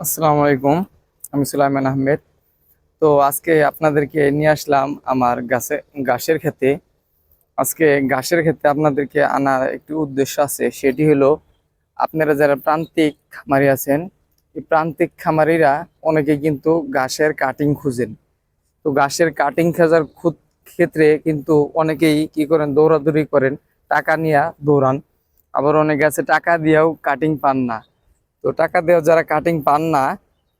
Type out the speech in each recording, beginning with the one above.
আসসালামু আলাইকুম, আমি সুলাইমান আহমেদ। তো আজকে আপনাদেরকে নিয়ে আসলাম আমার গাছে, ঘাসের ক্ষেতে। আজকে ঘাসের ক্ষেত্রে আপনাদেরকে আনার একটি উদ্দেশ্য আছে, সেটি হলো, আপনারা যারা প্রান্তিক খামারি আছেন, এই প্রান্তিক খামারিরা অনেকে কিন্তু ঘাসের কাটিং খুঁজেন। তো ঘাসের কাটিং খোঁজার ক্ষেত্রে কিন্তু অনেকেই কি করেন, দৌড়াদৌড়ি করেন, টাকা নিয়ে দৌড়ান। আবার অনেকে আছে, টাকা দিয়েও কাটিং পান না। তো টাকা দেওয়া যারা কাটিং পান না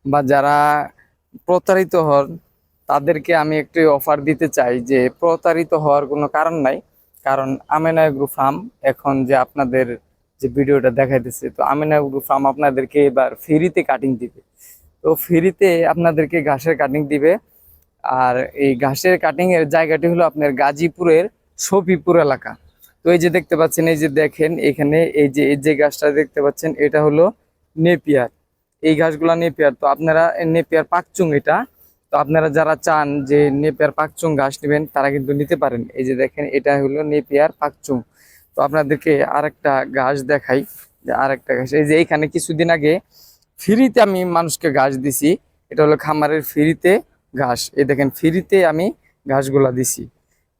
বা যারা প্রতারিত হন, তাদেরকে আমি একটি অফার দিতে চাই যে প্রতারিত হওয়ার কোনো কারণ নাই। কারণ আমেনা এগ্রো ফার্ম এখন যে আপনাদের যে ভিডিওটা দেখাইতেছে, তো আমেনা এগ্রো ফার্ম আপনাদেরকে এবার ফ্রিতে কাটিং দিবে। তো ফ্রিতে আপনাদেরকে ঘাসের কাটিং দিবে। আর এই ঘাসের কাটিংয়ের জায়গাটি হলো আপনার গাজীপুরের সফিপুর এলাকা। তো এই যে দেখতে পাচ্ছেন, এই যে দেখেন, এখানে এই যে এই যে গাছটা দেখতে পাচ্ছেন, এটা হলো নেপিয়ার। এই ঘাসগুলা নেপিয়ার। তো আপনারা নেপিয়ার পাকচুং এটা। তো আপনারা যারা চান যে নেপিয়ার পাকচুং ঘাস নেবেন, তারা কিন্তু নিতে পারেন। এই যে দেখেন, এটা হলো নেপিয়ার পাকচুং। তো আপনাদেরকে আরেকটা ঘাস দেখাই। যে আরেকটা ঘাস। এই যে এইখানে কিছুদিন আগে ফ্রিতে আমি মানুষকে ঘাস দিছি। এটা হলো খামারের ফ্রিতে ঘাস। এই দেখেন, ফ্রিতে আমি ঘাসগুলা দিছি।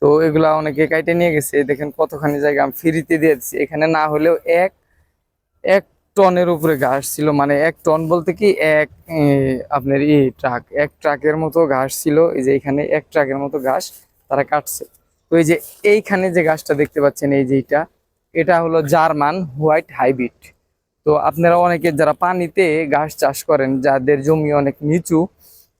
তো এগুলা অনেকে কাইটে নিয়ে গেছে। দেখেন, কতখানি জায়গা আমি ফ্রিতে দিয়ে দিচ্ছি এখানে না হলেও এক এক টনের উপরে ঘাস ছিল মানে এক টন বলতে কি এক আপনার ই ট্রাক, এক ট্রাকের মতো ঘাস ছিল, এই যে এখানে এক ট্রাকের মতো ঘাস তারা কাটছে। তো এই যে এইখানে যে ঘাসটা দেখতে পাচ্ছেন, এই যে এটা এটা হলো জার্মান হোয়াইট হাইব্রিড। তো আপনারা অনেকে যারা পানিতে ঘাস চাষ করেন, যাদের জমি অনেক নিচু,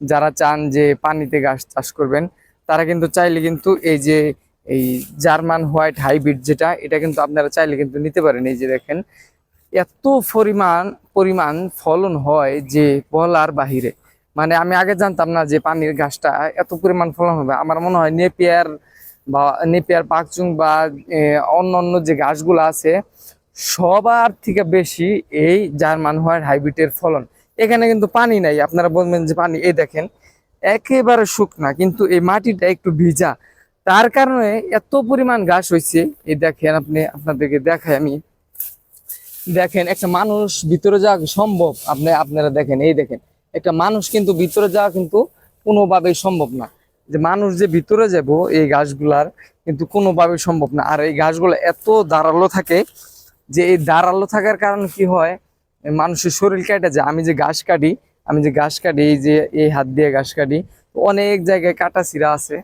যারা চান যে পানিতে ঘাস চাষ করবেন, তারা কিন্তু চাইলে কিন্তু এই যে এই জার্মান হোয়াইট হাইব্রিড যেটা, এটা কিন্তু আপনারা চাইলে কিন্তু নিতে পারেন। এই যে দেখেন এত পরিমাণ পরিমাণ ফলন হয় যে বলার বাহিরে। মানে আমি আগে জানতাম না যে পানির গাছটা এত পরিমাণ ফলন হবে। আমার মনে হয় নেপিয়ার বা নেপিয়ার পাকচুং বা অন্য অন্য যে গাছগুলো আছে, সবার থেকে বেশি এই জার্মান হোয়াইট হাইব্রিডের ফলন। এখানে কিন্তু পানি নাই। আপনারা বলবেন যে পানি, এই দেখেন, একেবারে শুকনা, কিন্তু এই মাটিটা একটু ভিজা। তার কারণে এত পরিমাণ ঘাস হয়েছে এই দেখেন আপনি, আপনাদেরকে দেখাই আমি। দেখেন, একটা মানুষ ভিতরে যাওয়া সম্ভব? আপনি, আপনারা দেখেন, এই দেখেন, একটা মানুষ কিন্তু ভিতরে যাওয়া কিন্তু কোনোভাবেই সম্ভব না। যে মানুষ যে ভিতরে যাব, এই গাছগুলার কিন্তু কোনোভাবেই সম্ভব না। আর এই গাছগুলো এত দাঁড়াল থাকে যে এই দাঁড়াল থাকার কারণে কি হয়, মানুষের শরীর কেটে যায়। আমি যে ঘাস কাটি, আমি যে ঘাস কাটি, এই যে, এই হাত দিয়ে ঘাস কাটি অনেক জায়গায় কাটা চিরা আছে।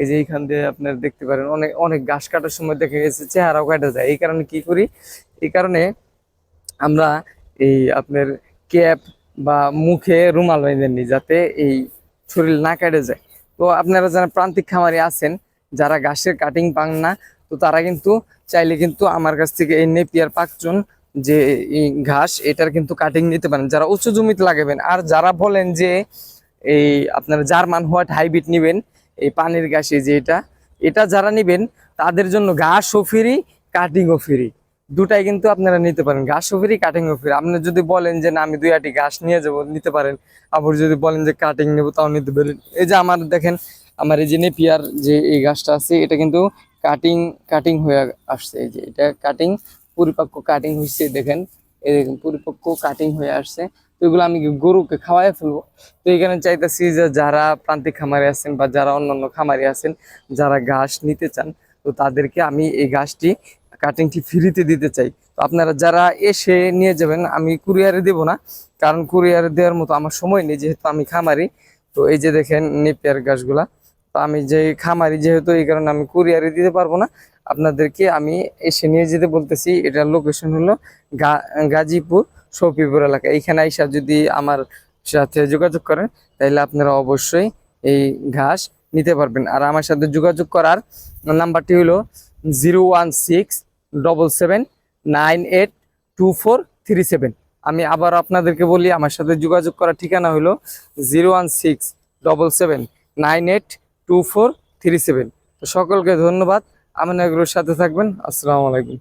এই যে এইখান দিয়ে আপনারা দেখতে পারেন, অনেক অনেক ঘাস কাটার সময় দেখা গেছে, চেহারাও কাটা যায়। এই কারণে কি করি, এই কারণে আমরা এই আপনার ক্যাপ বা মুখে রুমাল বেঁধে নিই যাতে এই শরীর না কেটে যায়। তো আপনারা যারা প্রান্তিক খামারি আছেন, যারা ঘাসের কাটিং পান না, তো তারা কিন্তু চাইলে কিন্তু আমার কাছ থেকে এই নেপিয়ার পাকচুন যে ঘাস, এটার কিন্তু কাটিং নিতে পারেন। যারা উঁচু জমিতে লাগাবেন, আর যারা বলেন যে এই আপনার জার্মান হোয়াট হাইব্রিড নেবেন, এই পানির ঘাস যে এটা এটা যারা নেবেন, তাদের জন্য ঘাসও ফ্রি কাটিংও ফ্রি দুটাই কিন্তু আপনারা নিতে পারেন। ঘাসও ফ্রি কাটিং ফ্রি আপনি যদি বলেন যে, না, আমি দুই আটি ঘাস নিয়ে যাব, নিতে পারেন। আবার যদি বলেন যে কাটিং নেব, তাও নিতে পারেন। এই যে আমার দেখেন, আমার এই যে নেপিয়ার যে এই গাছটা আছে, এটা কিন্তু কাটিং কাটিং হয়ে আসছে। এই যে এটা কাটিং পরিপক্ক কাটিং হয়েছে দেখেন। এই দেখেন, পরিপক্ক কাটিং হয়ে আসছে। তো এগুলো আমি গরুকে খাওয়াই ফেলব। তো এখানে চাইতেছি যে, যারা প্রান্তিক খামারে আছেন বা যারা অন্যান্য খামারে আছেন, যারা ঘাস নিতে চান, তো তাদেরকে আমি এই ঘাসটি কাটিংটি ফ্রিতে দিতে চাই। তো আপনারা যারা এসে নিয়ে যাবেন, আমি কুরিয়ারে দেব না, কারণ কুরিয়ারে দেওয়ার মতো আমার সময় নেই, যেহেতু আমি খামারি। তো এই যে দেখেন নেপিয়ার গাছগুলা, তো আমি যে খামারি, যেহেতু এই কারণে আমি কুরিয়ারে দিতে পারব না। আপনাদেরকে আমি এসে নিয়ে যেতে বলতেছি, এটার লোকেশন হলো গাজীপুর সফিপুর এলাকা। এইখানে আইসা যদি আমার সাথে যোগাযোগ করেন তাহলে আপনারা অবশ্যই এই ঘাস নিতে পারবেন। আর আমার সাথে যোগাযোগ করার নাম্বারটি হলো zero one six double seven nine eight two four three seven আমি আবার আপনাদেরকে বলি, আমার সাথে যোগাযোগ করার ঠিকানা হলো zero one six double seven nine eight two four three seven সকলকে ধন্যবাদ আমিনাগুলোর সাথে থাকবেন, আসসালামু আলাইকুম।